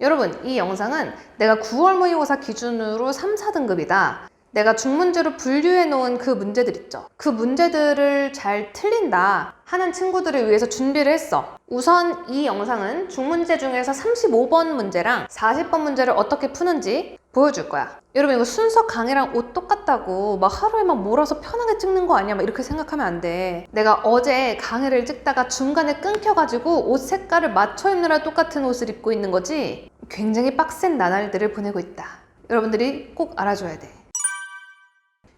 여러분, 이 영상은 내가 9월 모의고사 기준으로 3, 4등급이다. 내가 중문제로 분류해 놓은 그 문제들 있죠. 그 문제들을 잘 틀린다 하는 친구들을 위해서 준비를 했어. 우선 이 영상은 중문제 중에서 35번 문제랑 40번 문제를 어떻게 푸는지 보여줄 거야. 여러분 이거 순서 강의랑 옷 똑같다고 막 하루에 막 몰아서 편하게 찍는 거 아니야? 막 이렇게 생각하면 안 돼. 내가 어제 강의를 찍다가 중간에 끊겨가지고 옷 색깔을 맞춰 입느라 똑같은 옷을 입고 있는 거지. 굉장히 빡센 나날들을 보내고 있다. 여러분들이 꼭 알아줘야 돼.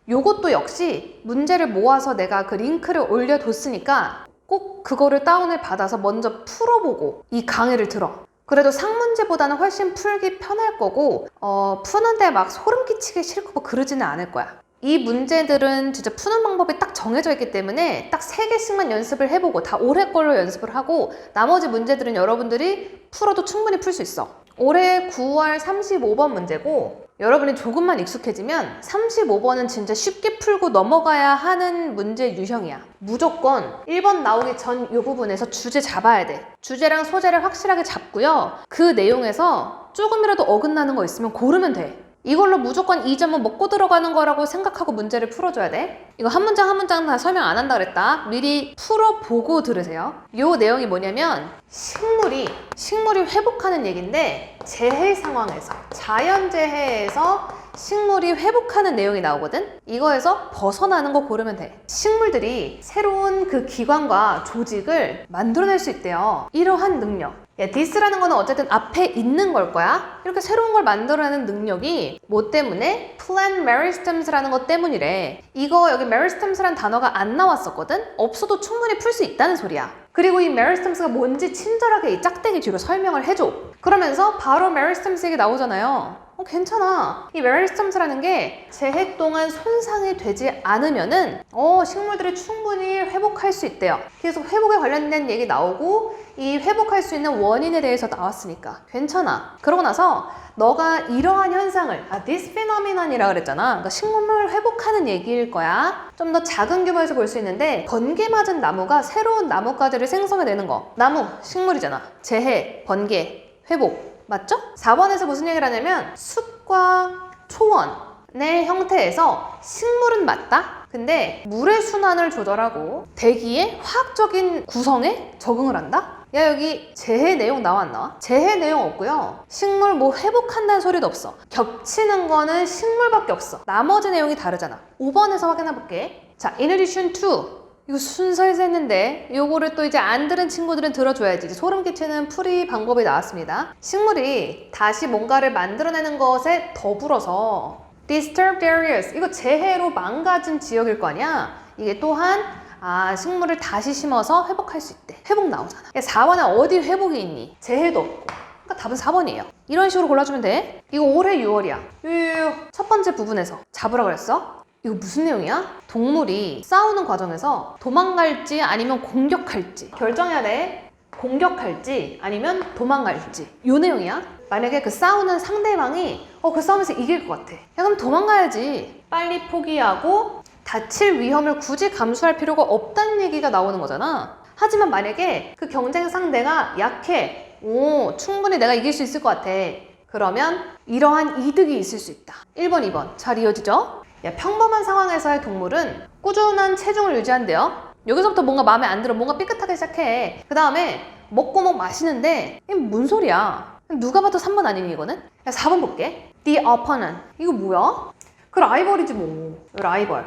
요것도 역시 문제를 모아서 내가 그 링크를 올려뒀으니까 꼭 그거를 다운을 받아서 먼저 풀어보고 이 강의를 들어. 그래도 상문제보다는 훨씬 풀기 편할 거고, 어, 푸는데 막 소름 끼치기 싫고 뭐 그러지는 않을 거야. 이 문제들은 진짜 푸는 방법이 딱 정해져 있기 때문에 딱 세개씩만 연습을 해보고 다 올해 걸로 연습을 하고 나머지 문제들은 여러분들이 풀어도 충분히 풀 수 있어. 올해 9월 35번 문제고 여러분이 조금만 익숙해지면 35번은 진짜 쉽게 풀고 넘어가야 하는 문제 유형이야. 무조건 1번 나오기 전 이 부분에서 주제 잡아야 돼. 주제랑 소재를 확실하게 잡고요. 그 내용에서 조금이라도 어긋나는 거 있으면 고르면 돼. 이걸로 무조건 이 점은 먹고 들어가는 거라고 생각하고 문제를 풀어줘야 돼. 이거 한 문장 한 문장 다 설명 안 한다 그랬다. 미리 풀어보고 들으세요. 요 내용이 뭐냐면 식물이 식물이 회복하는 얘기인데 재해 상황에서 자연재해에서 식물이 회복하는 내용이 나오거든? 이거에서 벗어나는 거 고르면 돼. 식물들이 새로운 그 기관과 조직을 만들어낼 수 있대요. 이러한 능력. 야, 디스라는 거는 어쨌든 앞에 있는 걸 거야. 이렇게 새로운 걸 만들어내는 능력이 뭐 때문에? Plant meristems라는 것 때문이래. 이거 여기 meristems라는 단어가 안 나왔었거든? 없어도 충분히 풀 수 있다는 소리야. 그리고 이 meristems가 뭔지 친절하게 이 짝대기 뒤로 설명을 해줘. 그러면서 바로 meristem스 얘기 나오잖아요. 어, 괜찮아. 이 메리스텀스라는 게 재해 동안 손상이 되지 않으면은 어, 식물들이 충분히 회복할 수 있대요. 계속 회복에 관련된 얘기 나오고 이 회복할 수 있는 원인에 대해서 나왔으니까 괜찮아. 그러고 나서 너가 이러한 현상을 아, phenomenon이라 그랬잖아. 그러니까 식물 회복하는 얘기일 거야. 좀 더 작은 규모에서 볼 수 있는데 번개 맞은 나무가 새로운 나뭇가지를 생성해내는 거. 나무 식물이잖아. 재해, 번개, 회복. 맞죠? 4번에서 무슨 얘기를 하냐면 숲과 초원의 형태에서 식물은 맞다? 근데 물의 순환을 조절하고 대기의 화학적인 구성에 적응을 한다? 야 여기 재해 내용 나와? 재해 내용 없고요 식물 뭐 회복한다는 소리도 없어 겹치는 거는 식물밖에 없어 나머지 내용이 다르잖아 5번에서 확인해 볼게 자 in addition to 이거 순서에서 했는데 요거를 또 이제 안 들은 친구들은 들어줘야지. 소름 끼치는 풀이 방법이 나왔습니다. 식물이 다시 뭔가를 만들어내는 것에 더불어서 disturbed areas. 이거 재해로 망가진 지역일 거 아니야? 이게 또한 아 식물을 다시 심어서 회복할 수 있대. 회복 나오잖아. 4번에 어디 회복이 있니? 재해도 없고. 그러니까 답은 4번이에요. 이런 식으로 골라주면 돼. 이거 올해 6월이야. 요요요. 첫 번째 부분에서. 잡으라 그랬어 이거 무슨 내용이야? 동물이 싸우는 과정에서 도망갈지 아니면 공격할지 결정해야 돼. 공격할지 아니면 도망갈지. 요 내용이야. 만약에 그 싸우는 상대방이 어 그 싸움에서 이길 것 같아. 야 그럼 도망가야지. 빨리 포기하고 다칠 위험을 굳이 감수할 필요가 없다는 얘기가 나오는 거잖아. 하지만 만약에 그 경쟁 상대가 약해. 오, 충분히 내가 이길 수 있을 것 같아. 그러면 이러한 이득이 있을 수 있다. 1번, 2번. 잘 이어지죠? 야, 평범한 상황에서의 동물은 꾸준한 체중을 유지한대요. 여기서부터 뭔가 마음에 안 들어. 뭔가 삐끗하게 시작해. 그 다음에 먹고 먹 마시는데 이게 뭔 소리야? 누가 봐도 3번 아니니 이거는? 야, 4번 볼게. The opponent. 이거 뭐야? 그 라이벌이지 뭐. 라이벌.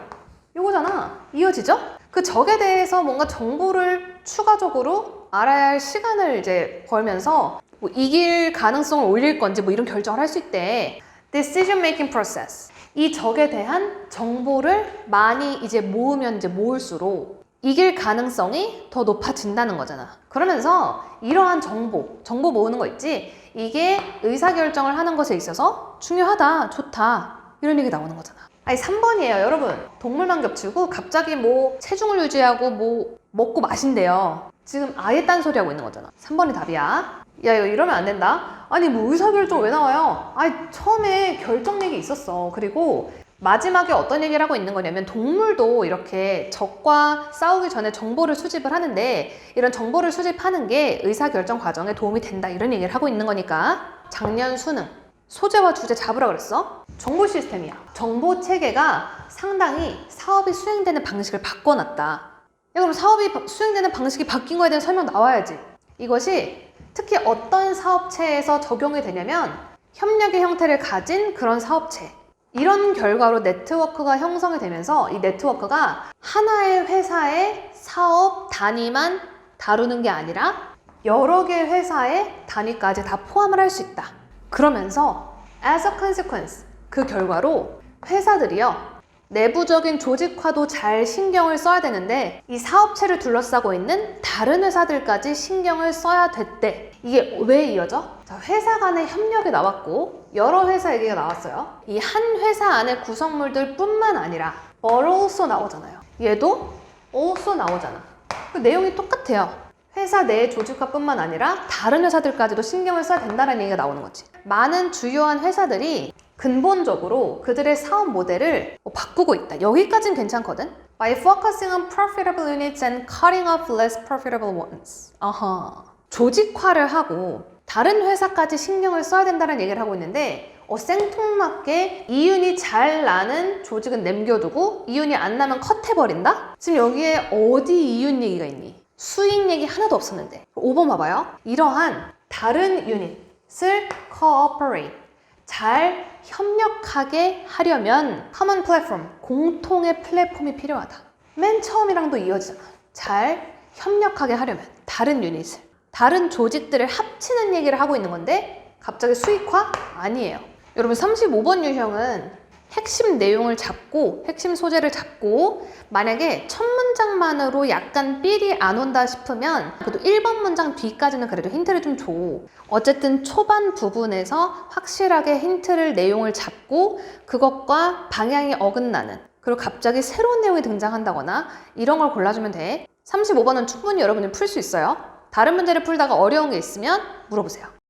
이거잖아. 이어지죠? 그 적에 대해서 뭔가 정보를 추가적으로 알아야 할 시간을 이제 벌면서 뭐 이길 가능성을 올릴 건지 뭐 이런 결정을 할 수 있대. Decision making process. 이 적에 대한 정보를 많이 이제 모으면 이제 모을수록 이길 가능성이 더 높아진다는 거잖아. 그러면서 이러한 정보, 정보 모으는 거 있지? 이게 의사결정을 하는 것에 있어서 중요하다, 좋다. 이런 얘기 나오는 거잖아. 아니, 3번이에요, 여러분. 동물만 겹치고 갑자기 뭐 체중을 유지하고 뭐 먹고 마신대요. 지금 아예 딴소리 하고 있는 거잖아. 3번이 답이야. 야, 이거 이러면 안 된다. 아니, 뭐 의사결정 왜 나와요? 아니, 처음에 결정 얘기 있었어. 그리고 마지막에 어떤 얘기를 하고 있는 거냐면 동물도 이렇게 적과 싸우기 전에 정보를 수집을 하는데 이런 정보를 수집하는 게 의사결정 과정에 도움이 된다. 이런 얘기를 하고 있는 거니까 작년 수능. 소재와 주제 잡으라 그랬어? 정보 시스템이야. 정보 체계가 상당히 사업이 수행되는 방식을 바꿔놨다. 야, 그럼 사업이 바- 수행되는 방식이 바뀐 거에 대한 설명 나와야지. 이것이 특히 어떤 사업체에서 적용이 되냐면 협력의 형태를 가진 그런 사업체. 이런 결과로 네트워크가 형성이 되면서 이 네트워크가 하나의 회사의 사업 단위만 다루는 게 아니라 여러 개의 회사의 단위까지 다 포함을 할 수 있다. 그러면서 as a consequence 그 결과로 회사들이요 내부적인 조직화도 잘 신경을 써야 되는데 이 사업체를 둘러싸고 있는 다른 회사들까지 신경을 써야 됐대. 이게 왜 이어져? 자, 회사 간의 협력이 나왔고 여러 회사 얘기가 나왔어요. 이 한 회사 안의 구성물들 뿐만 아니라 also 나오잖아요. 얘도 also 나오잖아. 그 내용이 똑같아요. 회사 내 조직화뿐만 아니라 다른 회사들까지도 신경을 써야 된다는 얘기가 나오는 거지. 많은 주요한 회사들이 근본적으로 그들의 사업 모델을 뭐 바꾸고 있다. 여기까진 괜찮거든. By focusing on profitable units and cutting off less profitable ones. 아하. 조직화를 하고 다른 회사까지 신경을 써야 된다는 얘기를 하고 있는데 어, 생통맞게 이윤이 잘 나는 조직은 남겨두고 이윤이 안 나면 컷해버린다? 지금 여기에 어디 이윤 얘기가 있니? 수익 얘기 하나도 없었는데 5번 봐봐요 이러한 다른 유닛을 cooperate 잘 협력하게 하려면 common platform 공통의 플랫폼이 필요하다. 맨 처음이랑도 이어지잖아. 잘 협력하게 하려면 다른 유닛을 다른 조직들을 합치는 얘기를 하고 있는 건데 갑자기 수익화? 아니에요. 여러분 35번 유형은 핵심 내용을 잡고 핵심 소재를 잡고 만약에 첫 문장만으로 약간 삘이 안 온다 싶으면 그래도 1번 문장 뒤까지는 그래도 힌트를 좀 줘. 어쨌든 초반 부분에서 확실하게 힌트를 내용을 잡고 그것과 방향이 어긋나는 그리고 갑자기 새로운 내용이 등장한다거나 이런 걸 골라주면 돼. 35번은 충분히 여러분이 풀 수 있어요. 다른 문제를 풀다가 어려운 게 있으면 물어보세요.